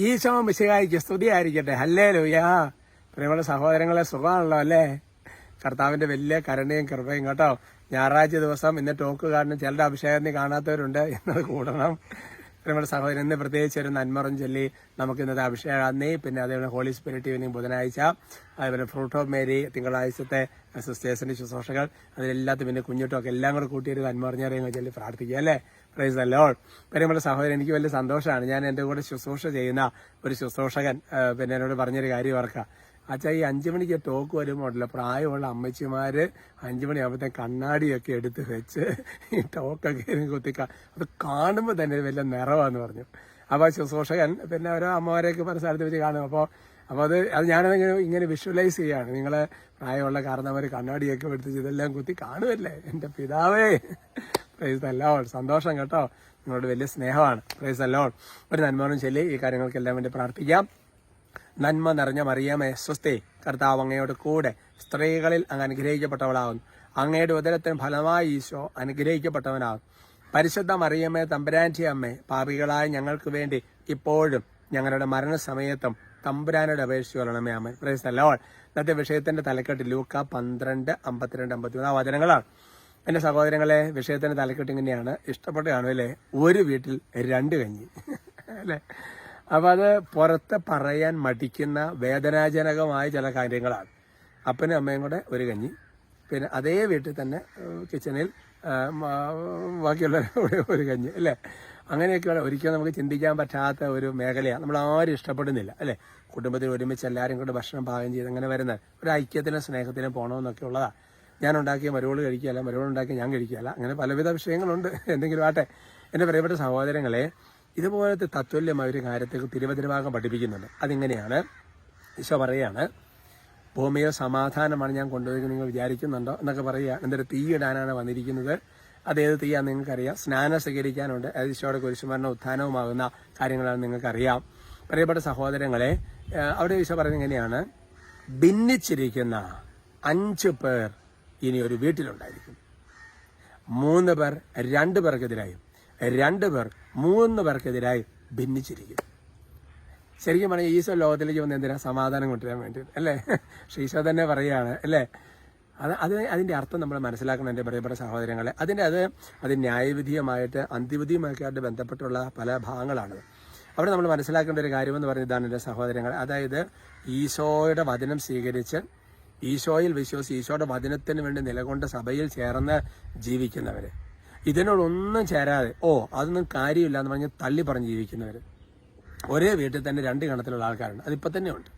ഈശോ മിശിഹായിക്ക് സ്തുതിയായിരിക്കട്ടെ ഹല്ലേ ലൂയാ പ്രിയമുള്ള സഹോദരങ്ങളെ സുഖമാണല്ലോ അല്ലേ? കർത്താവിന്റെ വലിയ കരുണയും കൃപയും കേട്ടോ. ഞായറാഴ്ച ദിവസം ഇന്ന് ടോക്ക് കാണുന്ന ചിലരുടെ അഭിഷേകത്തിന് കാണാത്തവരുണ്ട്. എന്നത് കൂടണം. പ്രിയമുള്ള സഹോദരൻ ഇന്ന് പ്രത്യേകിച്ച് ഒരു നന്മറും ചൊല്ലി നമുക്ക് ഇന്നത്തെ അഭിഷേകം പിന്നെ അതേപോലെ ഹോളി സ്പിരിറ്റ് ഈവനിങ് ബുധനാഴ്ച അതേപോലെ ഫ്രൂട്ട് ഓഫ് മേരി തിങ്കളാഴ്ചത്തെ സിസ്റ്റേഴ്സിന്റെ ശുശ്രൂഷകൾ അതിലെല്ലാത്തും പിന്നെ കുഞ്ഞിട്ടൊക്കെ എല്ലാം കൂടെ കൂട്ടിയൊരു നന്മറിഞ്ഞറിയാൻ ചൊല്ലി പ്രാർത്ഥിക്കുക അല്ലേ? പ്രൈസ് അല്ലോൾ പ്രിയമുള്ള സഹോദരൻ എനിക്ക് വലിയ സന്തോഷമാണ്. ഞാൻ എന്റെ കൂടെ ശുശ്രൂഷ ചെയ്യുന്ന ഒരു ശുശ്രൂഷകൻ പിന്നെ എന്നോട് പറഞ്ഞൊരു കാര്യം ഓർക്കാം അച്ഛാ ഈ അഞ്ചു മണിക്ക് ടോക്ക് വരുമ്പോഴല്ല പ്രായമുള്ള അമ്മച്ചിമാര് അഞ്ചു മണിയാകുമ്പോഴത്തെ കണ്ണാടിയൊക്കെ എടുത്ത് വെച്ച് ഈ ടോക്കൊക്കെ കുത്തിക്കാ. കുത്തി അത് കാണുമ്പോൾ തന്നെ വലിയ നിറവാന്ന് പറഞ്ഞു. അപ്പൊ ആ ശുശ്രൂഷകൻ പിന്നെ ഓരോ അമ്മമാരെയൊക്കെ പല സ്ഥലത്ത് വെച്ച് കാണും. അപ്പോൾ അപ്പോൾ അത് അത് ഞാനതിങ്ങനെ ഇങ്ങനെ വിഷ്വലൈസ് ചെയ്യാണ്. നിങ്ങളെ പ്രായമുള്ള കാരണവർ കണ്ണാടിയൊക്കെ എടുത്ത് ഇതെല്ലാം കുത്തി കാണുമല്ലേ എന്റെ പിതാവേ. പ്രൈസ് അല്ലോൾ സന്തോഷം കേട്ടോ. നിങ്ങളോട് വലിയ സ്നേഹമാണ്. പ്രൈസ് അല്ലോൾ ഒരു നന്മാനം ചൊല്ലി. ഈ കാര്യങ്ങൾക്കെല്ലാം വേണ്ടി പ്രാർത്ഥിക്കാം. നന്മ നിറഞ്ഞ മറിയാമേ സ്വസ്തി കർത്താവ് അങ്ങയോട് കൂടെ സ്ത്രീകളിൽ അങ്ങ് അനുഗ്രഹിക്കപ്പെട്ടവളാകുന്നു. അങ്ങയുടെ ഉദരത്തിന് ഫലമായി ഈശോ അനുഗ്രഹിക്കപ്പെട്ടവനാകും പരിശുദ്ധ മറിയമ്മേ തമ്പുരാന്റെ അമ്മേ പാപികളായ ഞങ്ങൾക്ക് വേണ്ടി ഇപ്പോഴും ഞങ്ങളുടെ മരണസമയത്തും തമ്പുരാനോട് അപേക്ഷിച്ച് കൊള്ളണമേ അമ്മ പ്രൈസ് അല്ലോൾ ഇന്നത്തെ വിഷയത്തിന്റെ തലക്കെട്ട് ലൂക്ക പന്ത്രണ്ട് അമ്പത്തിരണ്ട് അമ്പത്തിമൂന്ന് ആ വചനങ്ങളാണ്. എന്റെ സഹോദരങ്ങളെ വിഷയത്തിന്റെ തലക്കെട്ട് ഇങ്ങനെയാണ്. ഇഷ്ടപ്പെട്ട് കാണുമല്ലേ ഒരു വീട്ടിൽ രണ്ട് കഞ്ഞി. അല്ലേ? അപ്പൊ അത് പുറത്ത് പറയാൻ മടിക്കുന്ന വേദനാജനകമായ ചില കാര്യങ്ങളാണ്. അപ്പനും അമ്മയും കൂടെ ഒരു കഞ്ഞി. പിന്നെ അതേ വീട്ടിൽ തന്നെ കിച്ചണിൽ ബാക്കിയുള്ളവരുടെ ഒരു കഞ്ഞി അല്ലേ? അങ്ങനെയൊക്കെയുള്ള ഒരിക്കലും നമുക്ക് ചിന്തിക്കാൻ പറ്റാത്ത ഒരു മേഖലയാണ്. നമ്മൾ ആരും ഇഷ്ടപ്പെടുന്നില്ല അല്ലേ? കുടുംബത്തിൽ ഒരുമിച്ച് എല്ലാവരും കൂടെ ഭക്ഷണം പാകം ചെയ്ത് അങ്ങനെ വരുന്ന ഒരു ഐക്യത്തിനും സ്നേഹത്തിനും പോകണമെന്നൊക്കെ ഉള്ളതാണ് ഞാൻ ഉണ്ടാക്കിയ മരുവോട് കഴിക്കുകയല്ല മരുവോട് ഉണ്ടാക്കിയ ഞാൻ കഴിക്കുകയല്ല. അങ്ങനെ പലവിധ വിഷയങ്ങളുണ്ട്. എന്തെങ്കിലും ആട്ടെ എന്റെ പ്രിയപ്പെട്ട സഹോദരങ്ങളെ ഇതുപോലത്തെ തത്വല്യമായ ഒരു കാര്യത്തെ തിരുവതിരുഭാഗം പഠിപ്പിക്കുന്നുണ്ട്. അതിങ്ങനെയാണ്? ഈശോ പറയാണ് ഭൂമിയിൽ സമാധാനമാണ് ഞാൻ കൊണ്ടുപോയി നിങ്ങൾ വിചാരിക്കുന്നുണ്ടോ? എന്നൊക്കെ പറയുക. എന്തൊരു തീയിടാനാണ് വന്നിരിക്കുന്നത്. അതേത് തീയാന്ന് നിങ്ങൾക്കറിയാം. സ്നാനം സ്വീകരിക്കാനുണ്ട്. അത് ഈശോയുടെ കുരിശുമരണ ഉത്ഥാനവുമാകുന്ന കാര്യങ്ങളാണ് നിങ്ങൾക്കറിയാം. പ്രിയപ്പെട്ട സഹോദരങ്ങളെ അവിടെ ഈശോ പറയുന്നത് എങ്ങനെയാണ്? ഭിന്നിച്ചിരിക്കുന്ന അഞ്ച് പേർ ഇനി ഒരു വീട്ടിലുണ്ടായിരിക്കും. മൂന്ന് പേർ രണ്ട് പേർക്കെതിരായും. രണ്ട് പേർ മൂന്ന് പേർക്കെതിരായി ഭിന്നിച്ചിരിക്കും ശരിക്കും പറഞ്ഞാൽ ഈശോ ലോകത്തിലേക്ക് വന്ന് എന്തിനാ സമാധാനം കൊണ്ടുവരാൻ വേണ്ടി? അല്ലേ? ഈശോ തന്നെ പറയുകയാണ് അല്ലേ? അത് അത് അതിന്റെ അർത്ഥം നമ്മൾ മനസ്സിലാക്കണം എന്റെ പ്രിയപ്പെട്ട സഹോദരങ്ങളെ. അതിന്റെ അത് അത് ന്യായവിധിയുമായിട്ട് അന്തിവിധിയുമൊക്കെയായിട്ട് ബന്ധപ്പെട്ടുള്ള പല ഭാഗങ്ങളാണ്. അവിടെ നമ്മൾ മനസ്സിലാക്കേണ്ട ഒരു കാര്യമെന്ന് പറഞ്ഞ ഇതാണ് എന്റെ സഹോദരങ്ങൾ അതായത് ഈശോയുടെ വചനം സ്വീകരിച്ച് ഈശോയിൽ വിശ്വസിച്ച് ഈശോയുടെ വചനത്തിന് വേണ്ടി നിലകൊണ്ട് സഭയിൽ ചേർന്ന് ജീവിക്കുന്നവര്. ഇതിനോടൊന്നും ചേരാതെ ഓ അതൊന്നും കാര്യമില്ല എന്ന് പറഞ്ഞ് തള്ളി പറഞ്ഞ് ജീവിക്കുന്നവർ ഒരേ വീട്ടിൽ തന്നെ രണ്ട് ഗണത്തിലുള്ള ആൾക്കാരുണ്ട്. അതിപ്പോൾ തന്നെ ഉണ്ട്.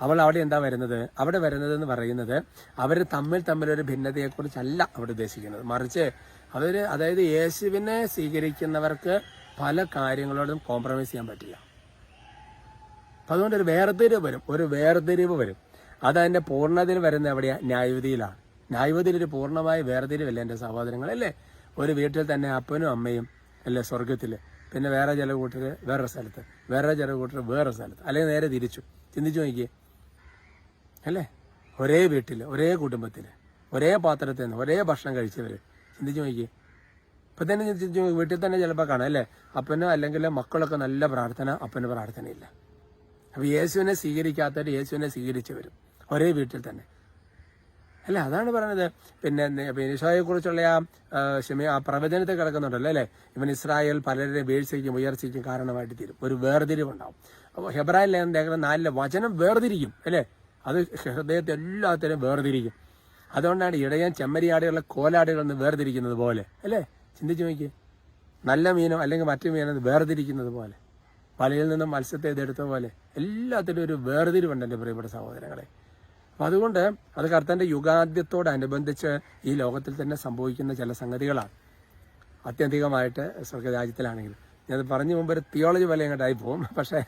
അവൾ അവിടെ എന്താ വരുന്നത്? അവിടെ വരുന്നത് എന്ന് പറയുന്നത് അവർ തമ്മിൽ തമ്മിലൊരു ഭിന്നതയെക്കുറിച്ചല്ല അവിടെ ഉദ്ദേശിക്കുന്നത്. മറിച്ച് അവർ അതായത് യേശുവിനെ സ്വീകരിക്കുന്നവർക്ക് പല കാര്യങ്ങളോടും കോംപ്രമൈസ് ചെയ്യാൻ പറ്റില്ല. അപ്പം അതുകൊണ്ട് ഒരു വേർതിരിവ് വരും. ഒരു വേർതിരിവ് വരും. അതതിന്റെ പൂർണതയിൽ വരുന്ന എവിടെയാണ് ന്യായവിധിയിലാണ്. ന്യായവിധിയിൽ ഒരു പൂർണമായ വേർതിരിവല്ലേ എന്റെ സഹോദരങ്ങളല്ലേ? ഒരു വീട്ടിൽ തന്നെ അപ്പനും അമ്മയും അല്ലേ സ്വർഗത്തിൽ പിന്നെ വേറെ ചില കൂട്ടർ വേറെ സ്ഥലത്ത്. വേറെ ചില കൂട്ടർ വേറെ സ്ഥലത്ത്. അല്ലെങ്കിൽ നേരെ തിരിച്ചു. ചിന്തിച്ചു നോക്കിയേ. അല്ലേ? ഒരേ വീട്ടിൽ ഒരേ കുടുംബത്തിൽ ഒരേ പാത്രത്തിൽ നിന്ന് ഒരേ ഭക്ഷണം കഴിച്ചവർ ചിന്തിച്ചു നോക്കിയേ. ഇപ്പം തന്നെ ചിന്തിച്ചു വീട്ടിൽ തന്നെ ചിലപ്പോൾ കാണാം അല്ലേ? അപ്പനോ അല്ലെങ്കിൽ മക്കളൊക്കെ നല്ല പ്രാർത്ഥന അപ്പന് പ്രാർത്ഥനയില്ല. അപ്പോൾ യേശുവിനെ സ്വീകരിക്കാത്തവർ യേശുവിനെ സ്വീകരിച്ചവരും. ഒരേ വീട്ടിൽ തന്നെ. അല്ല അതാണ് പറയുന്നത് പിന്നെ ഈശോയെ കുറിച്ചുള്ള ആ ക്ഷമ ആ പ്രവചനത്തെ കിടക്കുന്നുണ്ടല്ലോ അല്ലേ? ഇവൻ ഇസ്രായേൽ പലരുടെ വീഴ്ചയ്ക്കും ഉയർച്ചയ്ക്കും കാരണമായിട്ട് തീരും. ഒരു വേർതിരിവുണ്ടാവും. അപ്പോൾ ഹെബ്രായ ലേഖനം നാലിലെ വചനം വേർതിരിക്കും അല്ലേ? അത് ഹൃദയത്തെ എല്ലാത്തിനും വേർതിരിക്കും. അതുകൊണ്ടാണ് ഇടയൻ ചെമ്മരിയാടുകളെ കോലാടുകളിൽ നിന്ന് വേർതിരിക്കുന്നത് പോലെ അല്ലേ? ചിന്തിച്ചു നോക്കിയേ. നല്ല മീനോ അല്ലെങ്കിൽ മറ്റു മീനോ വേർതിരിക്കുന്നത് പോലെ. വലയിൽ നിന്നും മത്സ്യത്തെ ഇതെടുത്ത പോലെ. എല്ലാത്തിനും ഒരു വേർതിരിവുണ്ട് എന്റെ പ്രിയപ്പെട്ട സഹോദരങ്ങളെ. അപ്പം അതുകൊണ്ട് അത് കർത്തന്റെ യുഗാദ്യത്തോടനുബന്ധിച്ച് ഈ ലോകത്തിൽ തന്നെ സംഭവിക്കുന്ന ചില സംഗതികളാണ്. അത്യന്തികമായിട്ട് സ്വർഗരാജ്യത്തിലാണെങ്കിൽ. ഞാനത് പറഞ്ഞു മുമ്പ് ഒരു തിയോളജി പോലെ അങ്ങോട്ടായി പോകും. പക്ഷേ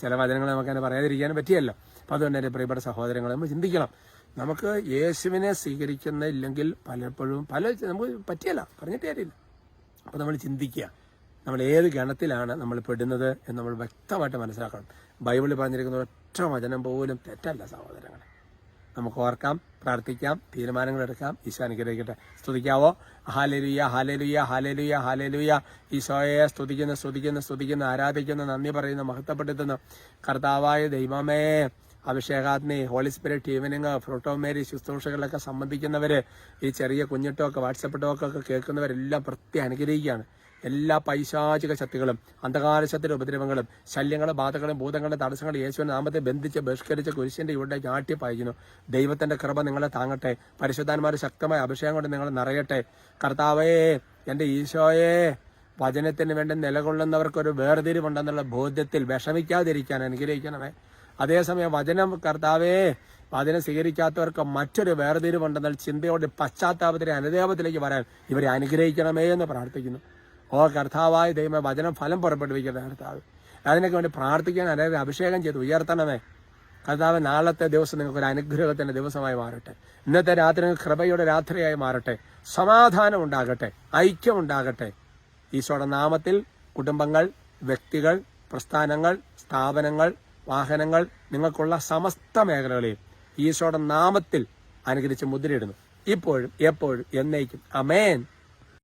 ചില വചനങ്ങൾ നമുക്ക് അങ്ങനെ പറയാതിരിക്കാനും പറ്റിയല്ലോ. അപ്പം അതുകൊണ്ട് എന്റെ പ്രിയപ്പെട്ട സഹോദരങ്ങളെ നമ്മൾ ചിന്തിക്കണം. നമുക്ക് യേശുവിനെ സ്വീകരിക്കുന്ന ഇല്ലെങ്കിൽ പലപ്പോഴും പല നമുക്ക് പറ്റിയല്ല. പറഞ്ഞിട്ട് കാര്യമില്ല. അപ്പോൾ നമ്മൾ ചിന്തിക്കുക. നമ്മൾ ഏത് ഗണത്തിലാണ് നമ്മൾ പെടുന്നത് എന്ന് നമ്മൾ വ്യക്തമായിട്ട് മനസ്സിലാക്കണം. ബൈബിളിൽ പറഞ്ഞിരിക്കുന്ന ഒറ്റ വചനം പോലും തെറ്റല്ല സഹോദരങ്ങളെ. നമുക്ക് ഓർക്കാം പ്രാർത്ഥിക്കാം തീരുമാനങ്ങൾ എടുക്കാം. ഈശോ അനുഗ്രഹിക്കട്ടെ. സ്തുതിക്കാവോ? ഹാലലുയ ഹാലലുയ ഹാലലുയ ഹാലലുയ ഈശോയെ സ്തുതിക്കുന്ന സ്തുതിക്കുന്ന സ്തുതിക്കുന്ന ആരാധിക്കുന്ന നന്ദി പറയുന്ന മഹത്വപ്പെടുത്തുന്ന. കർത്താവായ ദൈവമേ അഭിഷേകാഗ്നി ഹോളി സ്പിരിറ്റ് ഈവനിങ് ഫ്രോട്ടോമേരി ശുശ്രൂഷകളിലൊക്കെ സംബന്ധിക്കുന്നവര് ഈ ചെറിയ കുഞ്ഞിട്ടമൊക്കെ വാട്സപ്പ് ടോക്കൊക്കെ കേൾക്കുന്നവരെല്ലാം പ്രത്യേകം അനുഗ്രഹിക്കുകയാണ്. എല്ലാ പൈശാചിക ശക്തികളും അന്ധകാരശത്തിന്റെ ഉപദ്രവങ്ങളും ശല്യങ്ങളും ബാധകളും ഭൂതങ്ങളും തടസ്സങ്ങളും യേശുവിന്റെ നാമത്തെ ബന്ധിച്ച് ബഹിഷ്കരിച്ച് കുരിശിന്റെ ഇവിടെ ഞാട്ടി പായിക്കുന്നു ദൈവത്തിന്റെ കൃപ നിങ്ങളെ താങ്ങട്ടെ. പരിശുദ്ധാന്മാർ ശക്തമായ അഭിഷേകം കൊണ്ട് നിങ്ങളെ നിറയട്ടെ. കർത്താവേ എന്റെ ഈശോയെ വചനത്തിന് വേണ്ടി നിലകൊള്ളുന്നവർക്കൊരു വേർതിരിവുണ്ടെന്നുള്ള ബോധ്യത്തിൽ വിഷമിക്കാതിരിക്കാൻ അനുഗ്രഹിക്കണമേ. അതേസമയം വചനം കർത്താവേ വചനം സ്വീകരിക്കാത്തവർക്ക് മറ്റൊരു വേർതിരിവുണ്ടെന്നുള്ള ചിന്തയോടെ പശ്ചാത്താപത്തിലെ അനുദേപത്തിലേക്ക് വരാൻ ഇവരെ അനുഗ്രഹിക്കണമേ എന്ന് പ്രാർത്ഥിക്കുന്നു. ഓ കർത്താവായ ദൈവമേ വചനം ഫലം പുറപ്പെടുവിക്കട്ടെ കർത്താവ്. അതിനൊക്കെ വേണ്ടി പ്രാർത്ഥിക്കാൻ അതായത് അഭിഷേകം ചെയ്ത് ഉയർത്തണമേ. കർത്താവ് നാളത്തെ ദിവസം നിങ്ങൾക്ക് ഒരു അനുഗ്രഹത്തിന്റെ ദിവസമായി മാറട്ടെ. ഇന്നത്തെ രാത്രി നിങ്ങൾക്ക് കൃപയുടെ രാത്രിയായി മാറട്ടെ. സമാധാനം ഉണ്ടാകട്ടെ. ഐക്യം ഉണ്ടാകട്ടെ. ഈശോയുടെ നാമത്തിൽ കുടുംബങ്ങൾ വ്യക്തികൾ പ്രസ്ഥാനങ്ങൾ സ്ഥാപനങ്ങൾ വാഹനങ്ങൾ നിങ്ങൾക്കുള്ള സമസ്ത മേഖലകളെയും ഈശോയുടെ നാമത്തിൽ അനുകരിച്ച് മുദ്രയിടുന്നു. ഇപ്പോഴും എപ്പോഴും എന്നേക്കും. അമേൻ